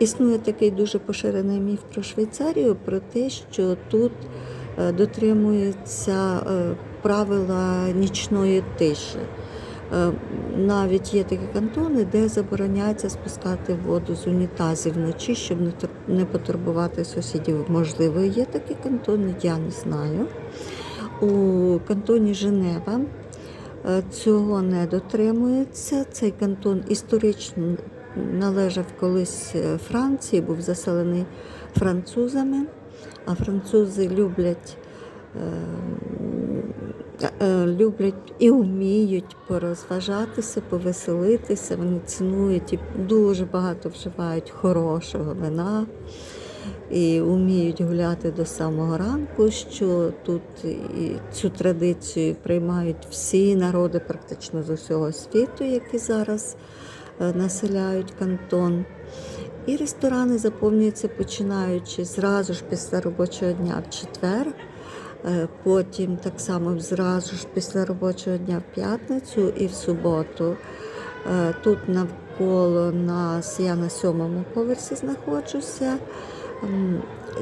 Існує такий дуже поширений міф про Швейцарію, про те, що тут е, дотримуються е, правила нічної тиші. Е, Навіть є такі кантони, де забороняється спускати воду з унітазів вночі, щоб не потурбувати сусідів. Можливо, є такі кантони, я не знаю. У кантоні Женева цього не дотримується. Цей кантон історично належав колись е, Франції, був заселений французами, а французи люблять. е, е, Люблять і вміють порозважатися, повеселитися. Вони цінують і дуже багато вживають хорошого вина і вміють гуляти до самого ранку, що тут і цю традицію приймають всі народи практично з усього світу, які зараз населяють кантон. І ресторани заповнюються починаючи зразу ж після робочого дня в четвер. е, Потім так само зразу ж після робочого дня в п'ятницю і в суботу. Е, Тут навколо нас, я на сьомому поверсі знаходжуся.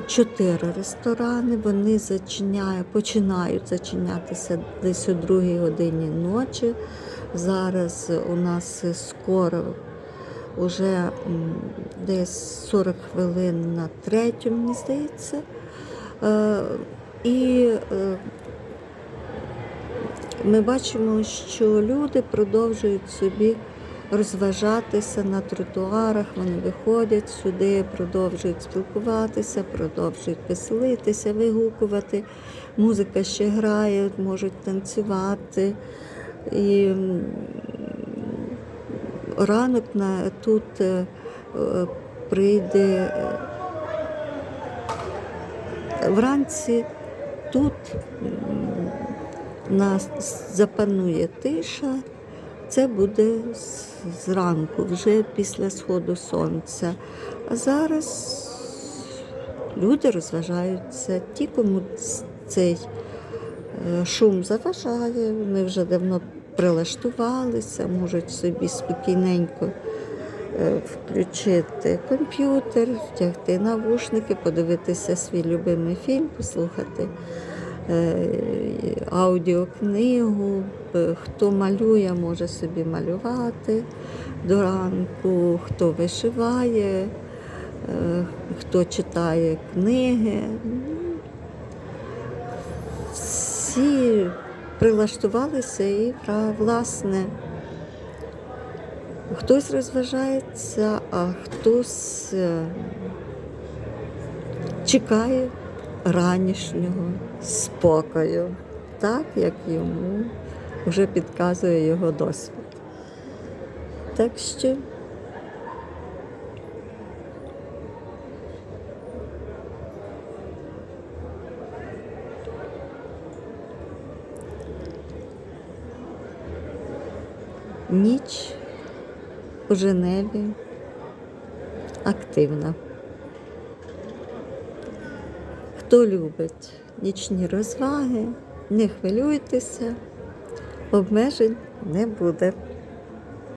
Чотири ресторани. Вони зачиняють, починають зачинятися десь о другій годині ночі. Зараз у нас скоро вже десь 40 хвилин на третю, мені здається. Е, І е, ми бачимо, що люди продовжують собі розважатися на тротуарах, вони виходять сюди, продовжують спілкуватися, продовжують веселитися, вигукувати. Музика ще грає, можуть танцювати. І ранок на тут е, прийде е, вранці тут нас запанує тиша. Це буде зранку, вже після сходу сонця. А зараз люди розважаються. Ті, кому цей е, шум заважає, вони вже давно прилаштувалися, можуть собі спокійненько е, включити комп'ютер, втягти навушники, подивитися свій любимий фільм, послухати аудіокнигу. Е, Хто малює, може собі малювати до ранку, хто вишиває, е, хто читає книги. Всі прилаштувалися і власне. Хтось розважається, а хтось е, чекає ранішнього спокою, так як йому вже підказує його досвід. Так що ніч у Женеві активна. Хто любить нічні розваги, не хвилюйтеся, обмежень не буде.